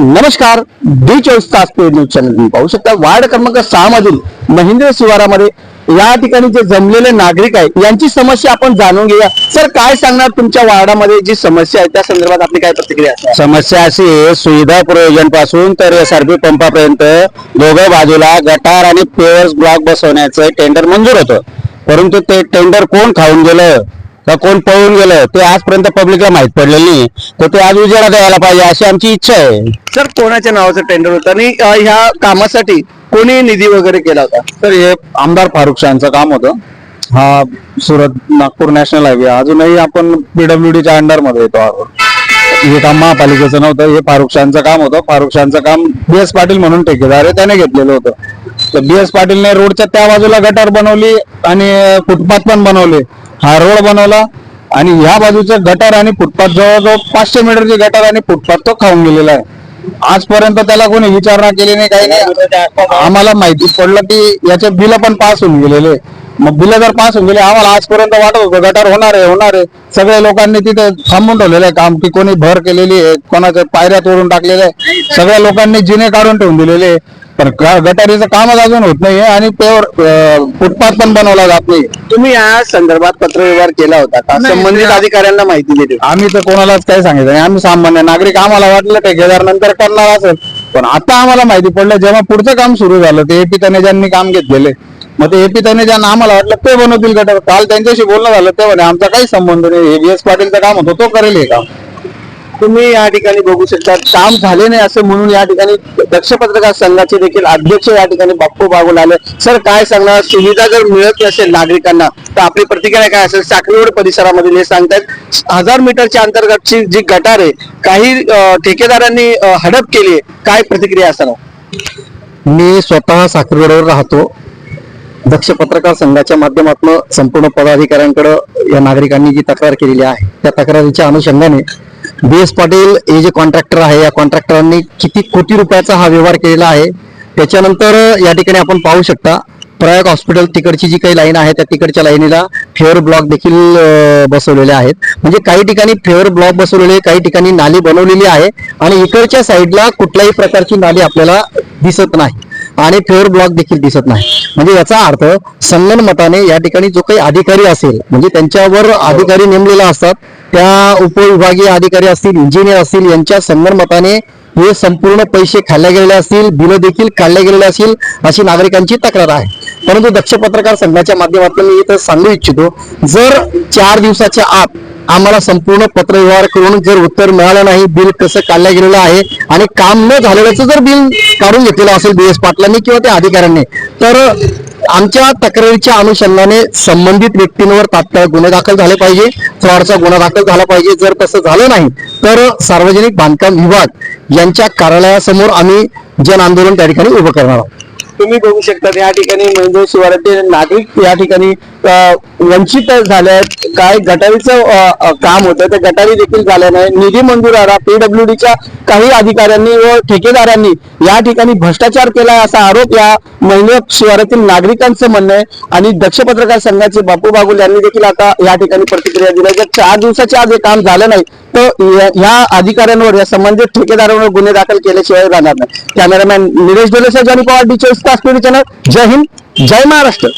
नमस्कार डी चोवीस तास पेड न्यूज चॅनल तुम्ही पाहू शकता. वार्ड क्रमांक सहा मधील महेंद्र शिवारामध्ये या ठिकाणी जे जमलेले नागरिक आहेत यांची समस्या आपण जाणून घेऊया. सर काय सांगणार तुमच्या वार्डामध्ये जी समस्या आहे? त्या संदर्भात आपली काय प्रतिक्रिया समस्या अशी आहे सुविधा प्रयोजनपासून तर एस आर पी पंपापर्यंत दोघं बाजूला गटार आणि पेवर्स ब्लॉक बसवण्याचं टेंडर मंजूर होतं. परंतु ते टेंडर कोण खाऊन गेलं? का कोण पळून गेलं? ते आजपर्यंत पब्लिकला माहीत पडलेलं नाही. तर ते आज उजेडा द्यायला पाहिजे अशी आमची इच्छा आहे. सर कोणाच्या नावाचं टेंडर होतं? आणि अं, ह्या कामासाठी कोणी निधी वगैरे केला होता? तर हे आमदार फारुख शाहांचं काम होतं. हा सुरत नागपूर नॅशनल हायवे. अजूनही आपण पीडब्ल्यू डीच्या अंडरमध्ये येतो आहोत. हे काम महापालिकेचं नव्हतं. हे फारुख शाहांचं काम होतं. फारुख शाहांचं काम बी एस पाटील म्हणून ठेकेदार आहे. त्याने घेतलेलं होतं. तर बी एस पाटीलने रोडच्या त्या बाजूला गटार बनवली आणि फुटपाथ पण बनवले. हा रोड बनवला आणि ह्या बाजूचं गटार आणि फुटपाथ जवळजवळ पाचशे मीटरचे गटार आणि फुटपाथ तो खाऊन गेलेला आहे. आजपर्यंत त्याला कोणी विचारणा केली नाही काही नाही. आम्हाला माहिती पडलं की याचे बिल पण पास होऊन गेलेले. मग बिल जर पास होऊन गेले आम्हाला आजपर्यंत वाटत होतं गटार होणार आहे होणार आहे. सगळ्या लोकांनी तिथे थांबून ठेवलेलं आहे काम की कोणी भर केलेली आहे कोणाच्या पायऱ्या तोडून टाकलेल्या आहे. सगळ्या लोकांनी जिने काढून ठेवून दिलेले आहे. पण गटारीचं कामच अजून होत नाहीये आणि पेवर फुटपाथ पण बनवला जात नाही. तुम्ही या संदर्भात पत्रव्यवहार केला होता का? नाही, संबंधित ते- अधिकाऱ्यांना माहिती दिली आम्ही तर कोणालाच काही सांगितलं नाही. आम्ही सामान्य नागरिक आम्हाला वाटलं ठेकेदार नंतर करणार असेल. पण आता आम्हाला माहिती पडलं जेव्हा पुढचं काम सुरू झालं ते एपी तनेजांनी काम घेतलेले मग ते एपी तनेजांना आम्हाला वाटलं ते बनवतील गटर. काल त्यांच्याशी बोलणं झालं ते म्हणे आमचा काही संबंध नाही. हे बी एस पाटीलचं काम होतं तो करेल हे काम. तुम्ही या ठिकाणी बघू शकता. काम झाले नाही असं म्हणून या ठिकाणी दक्ष पत्रकार संघाचे देखील अध्यक्ष या ठिकाणी बाप्पू बागुल आले. सर काय सांगणार? सुविधा जर मिळत नसेल नागरिकांना तर आपली प्रतिक्रिया काय असेल? साखरेवाडी परिसरामधील हे सांगतायत हजार मीटरच्या अंतर्गतची जी गटार आहे काही ठेकेदारांनी हडप केली काय प्रतिक्रिया असणार मी स्वतः साखरगडवर राहतो. दक्ष पत्रकार संघाच्या माध्यमातून संपूर्ण पदाधिकाऱ्यांकडे या नागरिकांनी जी तक्रार केलेली आहे त्या तक्रारीच्या अनुषंगाने बी एस पाटील हे जे कॉन्ट्रॅक्टर आहे या कॉन्ट्रॅक्टरांनी किती कोटी रुपयाचा हा व्यवहार केलेला आहे त्याच्यानंतर या ठिकाणी आपण पाहू शकता प्रयाग हॉस्पिटल तिकडची जी काही लाईन आहे त्या तिकडच्या लाईनीला फेअर ब्लॉक देखील बसवलेले आहेत. म्हणजे काही ठिकाणी फेअर ब्लॉक बसवलेले काही ठिकाणी नाली बनवलेली आहे आणि इकडच्या साईडला कुठल्याही प्रकारची नाली आपल्याला दिसत नाही. आणि फेअर ब्लॉक देखील दिसत नाही. म्हणजे याचा अर्थ संगणमताने या ठिकाणी जो काही अधिकारी असेल म्हणजे त्यांच्यावर अधिकारी नेमलेला असतात त्या उपविभागीय अधिकारी असतील इंजिनियर असतील यांच्या संगणमताने हे संपूर्ण पैसे खाल्ले गेलेले असतील बिलं देखील काढले गेलेले असतील अशी नागरिकांची तक्रार आहे. परंतु दक्ष पत्रकार संघाच्या माध्यमातून मी इथं सांगू इच्छितो जर चार दिवसाच्या आत आम्हाला संपूर्ण पत्रव्यवहार करून जर उत्तर मिळालं नाही बिल कसं काढलं गेलेलं आहे आणि काम न झालेल्याचं जर बिल काढून घेतलेलं असेल बी एस पाटलांनी किंवा त्या अधिकाऱ्यांनी तर आमच्या तक्रारीच्या अनुषंगाने संबंधित व्यक्तींवर तात्काळ गुन्हे दाखल झाले पाहिजे फ्रॉडचा गुन्हा दाखल झाला पाहिजे. जर तसं झालं नाही तर सार्वजनिक बांधकाम विभाग यांच्या कार्यालयासमोर आम्ही जन आंदोलन त्या ठिकाणी उभं करणार आहोत. तुम्ही बघू शकता या ठिकाणी म्हणजे शिवाराचे नागरिक या ठिकाणी वंचित झाले आहेत काय गटारीचं काम होतं तर गटारी देखील झालं नाही. निधी मंजूर आला पीडब्ल्यू डीच्या काही अधिकाऱ्यांनी व ठेकेदारांनी या ठिकाणी भ्रष्टाचार केला असा आरोप या महिने शिवारातील नागरिकांचं म्हणणं आहे. आणि दक्ष पत्रकार संघाचे बापू बागुल यांनी देखील आता या ठिकाणी प्रतिक्रिया दिल्या जर चार दिवसाच्या आज हे काम झालं नाही तर या- अधिकाऱ्यांवर या संबंधित ठेकेदारांवर गुन्हे दाखल केल्याशिवाय राहणार नाही. कॅमेरामॅन निलेश डोलेसह जानी पवार डी चोवीस तास टीव्ही चॅनल. जय हिंद जय महाराष्ट्र.